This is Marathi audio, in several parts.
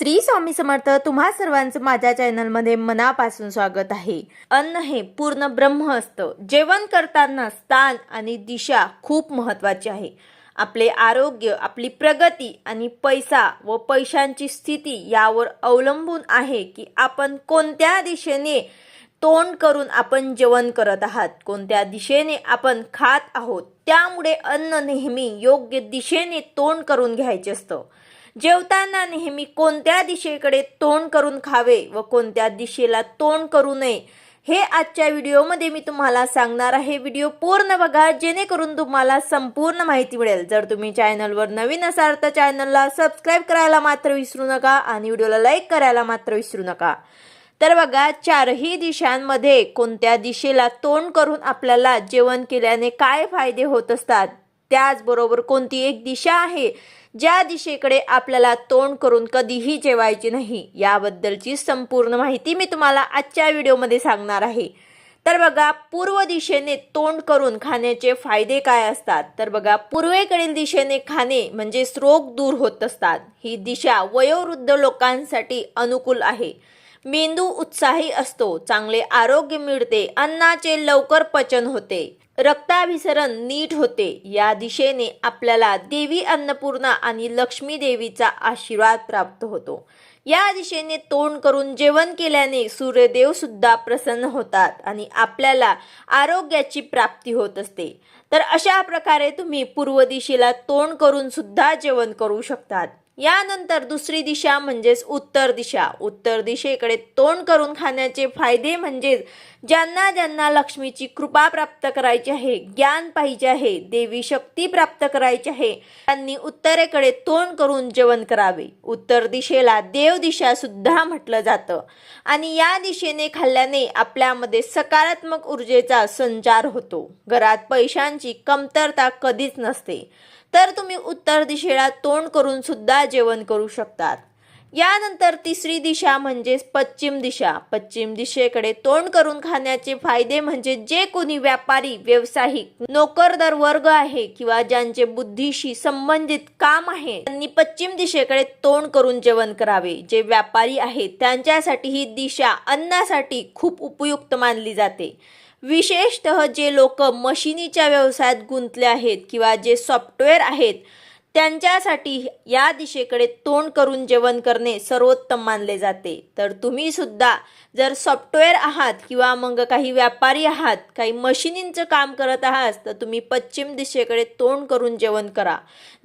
श्री स्वामी समर्थ तुम्हा सर्वांचं माझ्या चॅनलमध्ये मनापासून स्वागत आहे. अन्न हे पूर्ण ब्रह्म असतं. जेवण करताना स्थान आणि दिशा खूप महत्त्वाची आहे. आपले आरोग्य आपली प्रगती आणि पैसा व पैशांची स्थिती यावर अवलंबून आहे की आपण कोणत्या दिशेने तोंड करून आपण जेवण करत आहात कोणत्या दिशेने आपण खात आहोत त्यामुळे अन्न नेहमी योग्य दिशेने तोंड करून घ्यायचे असतं. जेवताना नेहमी कोणत्या दिशेकडे तोंड करून खावे व कोणत्या दिशेला तोंड करू नये हे आजच्या व्हिडिओमध्ये मी तुम्हाला सांगणार आहे. व्हिडिओ पूर्ण बघा जेणेकरून तुम्हाला संपूर्ण माहिती मिळेल. जर तुम्ही चॅनलवर नवीन असाल तर चॅनलला सबस्क्राईब करायला मात्र विसरू नका आणि व्हिडिओला लाईक करायला मात्र विसरू नका. तर बघा चारही दिशांमध्ये कोणत्या दिशेला तोंड करून आपल्याला जेवण केल्याने काय फायदे होत असतात? त्याचबरोबर कोणती एक दिशा आहे? ज्या दिशेकडे आपल्याला तोंड करून कधीही जेवायचे नाही याबद्दलची संपूर्ण माहिती मी तुम्हाला आजच्या व्हिडिओमध्ये सांगणार आहे. तर बघा पूर्व दिशेने तोंड करून खाण्याचे फायदे काय असतात? तर बघा पूर्वेकडील दिशेने खाणे म्हणजे रोग दूर होत असतात. ही दिशा वयोवृद्ध लोकांसाठी अनुकूल आहे. मेंदू उत्साही असतो चांगले आरोग्य मिळते अन्नाचे लवकर पचन होते. रक्ताभिसरण नीट होते या दिशेने आपल्याला देवी अन्नपूर्णा आणि लक्ष्मी देवीचा आशीर्वाद प्राप्त होतो. या दिशेने तोंड करून जेवण केल्याने सूर्यदेव सुद्धा प्रसन्न होतात आणि आपल्याला आरोग्याची प्राप्ती होत असते. तर अशा प्रकारे तुम्ही पूर्व दिशेला तोंड करून सुद्धा जेवण करू शकतात. यानंतर दुसरी दिशा म्हणजेच उत्तर दिशा. उत्तर दिशेकडे तोंड करून खाण्याचे फायदे म्हणजेच ज्यांना ज्यांना लक्ष्मीची कृपा प्राप्त करायची आहे ज्ञान पाहिजे आहे देवी शक्ती प्राप्त करायची आहे त्यांनी उत्तरेकडे तोंड करून जेवण करावे. उत्तर दिशेला देव दिशा सुद्धा म्हटलं जातं. आणि या दिशेने खाल्ल्याने आपल्यामध्ये सकारात्मक ऊर्जेचा संचार होतो. घरात पैशांची कमतरता कधीच नसते. तर तुम्ही उत्तर दिशेला तोंड करून सुद्धा जेवण करू शकतात. यानंतर तिसरी दिशा म्हणजेच पश्चिम दिशा. पश्चिम दिशेकडे तोंड करून खाण्याचे फायदे म्हणजे जे कोणी व्यापारी व्यावसायिक नोकरदार वर्ग आहे किंवा ज्यांचे बुद्धीशी संबंधित काम आहे त्यांनी पश्चिम दिशेकडे तोंड करून जेवण करावे. जे व्यापारी आहेत त्यांच्यासाठी ही दिशा अन्नासाठी खूप उपयुक्त मानली जाते. विशेषतः जे लोक मशिनीच्या व्यवसायात गुंतले आहेत किंवा जे सॉफ्टवेअर आहेत त्यांच्यासाठी या दिशेकडे तोंड करून जेवण करणे सर्वोत्तम मानले जाते. तर तुम्ही सुद्धा जर सॉफ्टवेअर आहात किंवा मग काही व्यापारी आहात काही मशिनींचं काम करत आहात तर तुम्ही पश्चिम दिशेकडे तोंड करून जेवण करा.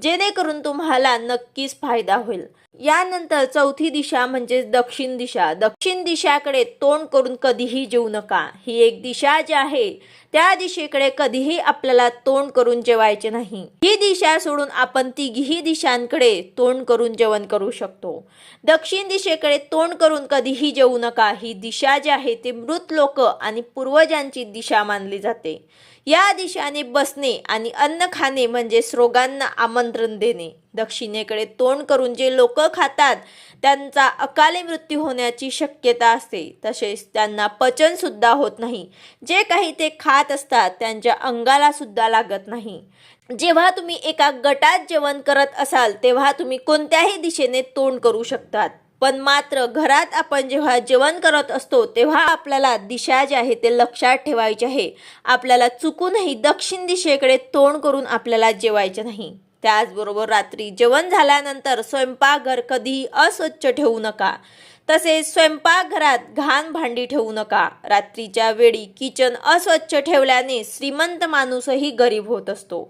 जेणेकरून तुम्हाला नक्कीच फायदा होईल. यानंतर चौथी दिशा म्हणजे दक्षिण दिशा. दक्षिण दिशाकडे तोंड करून कधीही जेवू नका. ही एक दिशा जी आहे त्या दिशेकडे कधीही आपल्याला तोंड करून जेवायचे नाही. ही दिशा सोडून आपण तिघीही दिशांकडे तोंड करून जेवण करू शकतो. दक्षिण दिशेकडे तोंड करून कधीही जेवू नका. ही दिशा जी आहे ती मृत लोक आणि पूर्वजांची दिशा मानली जाते. या दिशाने बसणे आणि अन्न खाणे म्हणजे रोगांना आमंत्रण देणे. दक्षिणेकडे तोंड करून जे लोक खातात त्यांचा अकाली मृत्यू होण्याची शक्यता असते. तसेच त्यांना पचन सुद्धा होत नाही. जे काही ते खात असतात त्यांच्या अंगाला सुद्धा लागत नाही. जेव्हा तुम्ही एका गटात जेवण करत असाल तेव्हा तुम्ही कोणत्याही दिशेने तोंड करू शकतात. पण मात्र घरात आपण जेव्हा जेवण करत असतो तेव्हा आपल्याला दिशा जी आहे ते लक्षात ठेवायची आहे. आपल्याला चुकूनही दक्षिण दिशेकडे तोंड करून आपल्याला जेवायचे नाही. त्याचबरोबर रात्री जेवण झाल्यानंतर स्वयंपाकघर कधीही अस्वच्छ ठेवू नका. तसेच स्वयंपाकघरात घाण भांडी ठेवू नका. रात्रीच्या वेळी किचन अस्वच्छ ठेवल्याने श्रीमंत माणूसही गरीब होत असतो.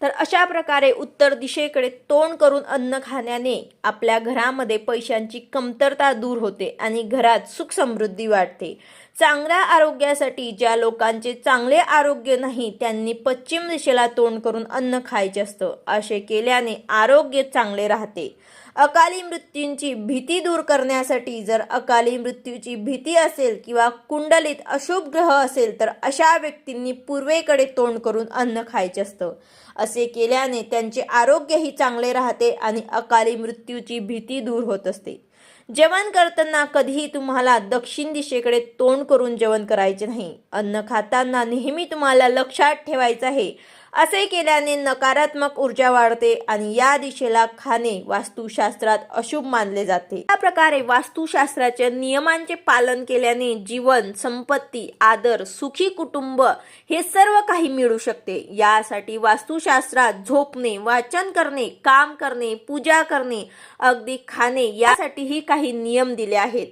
तर अशा प्रकारे उत्तर दिशेकडे तोंड करून अन्न खाण्याने आपल्या घरामध्ये पैशांची कमतरता दूर होते आणि घरात सुख समृद्धी वाढते. चांगल्या आरोग्यासाठी ज्या लोकांचे चांगले आरोग्य नाही त्यांनी पश्चिम दिशेला तोंड करून अन्न खायचे असतं असे केल्याने आरोग्य चांगले राहते. अकाली मृत्यूंची भीती दूर करण्यासाठी जर अकाली मृत्यूची भीती असेल किंवा कुंडलीत अशुभ ग्रह असेल तर अशा व्यक्तींनी पूर्वेकडे तोंड करून अन्न खायचे असतं. असे केल्याने त्यांचे आरोग्यही चांगले राहते आणि अकाली मृत्यूची भीती दूर होत असते. जेवण करताना कधीही तुम्हाला दक्षिण दिशेकडे तोंड करून जेवण करायचे नाही. अन्न खाताना नेहमी तुम्हाला लक्षात ठेवायचं आहे. असे केल्याने नकारात्मक ऊर्जा वाढते आणि या दिशेला खाणे वास्तुशास्त्रात अशुभ मानले जाते. या प्रकारे वास्तुशास्त्राच्या नियमांचे पालन केल्याने जीवन संपत्ती आदर सुखी कुटुंब हे सर्व काही मिळू शकते. यासाठी वास्तुशास्त्रात झोपणे वाचन करणे काम करणे पूजा करणे अगदी खाणे यासाठीही काही नियम दिले आहेत.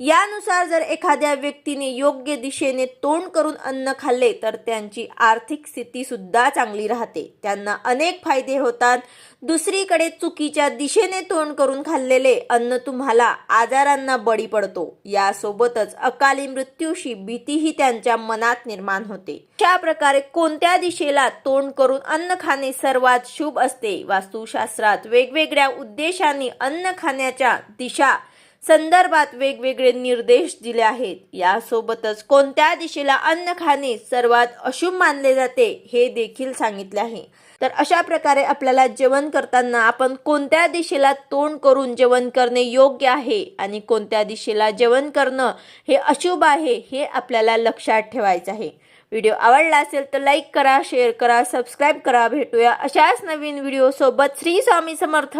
यानुसार जर एखाद्या व्यक्तीने योग्य दिशेने तोंड करून अन्न खाल्ले तर त्यांची आर्थिक स्थिती सुद्धा चांगली राहते. त्यांना अनेक फायदे होतात. दुसरीकडे चुकीच्या दिशेने तोंड करून खाल्लेले अन्न तुम्हाला आजारांना बळी पडतो. यासोबतच अकाली मृत्यूशी भीतीही त्यांच्या मनात निर्माण होते. अशा प्रकारे कोणत्या दिशेला तोंड करून अन्न खाणे सर्वात शुभ असते? वास्तुशास्त्रात वेगवेगळ्या उद्देशाने अन्न खाण्याच्या दिशा संदर्भात वेगवेगळे निर्देश दिले आहेत. यासोबतच कोणत्या दिशेला अन्न खाणे सर्वात अशुभ मानले जाते हे देखील सांगितले आहे. तर अशा प्रकारे आपल्याला जेवण करताना आपण कोणत्या दिशेला तोंड करून जेवण करणे योग्य आहे आणि कोणत्या दिशेला जेवण करणं हे अशुभ आहे हे आपल्याला लक्षात ठेवायचं आहे. व्हिडिओ आवडला असेल तर लाईक करा शेअर करा सबस्क्राईब करा. भेटूया अशाच नवीन व्हिडिओसोबत. श्री स्वामी समर्थ.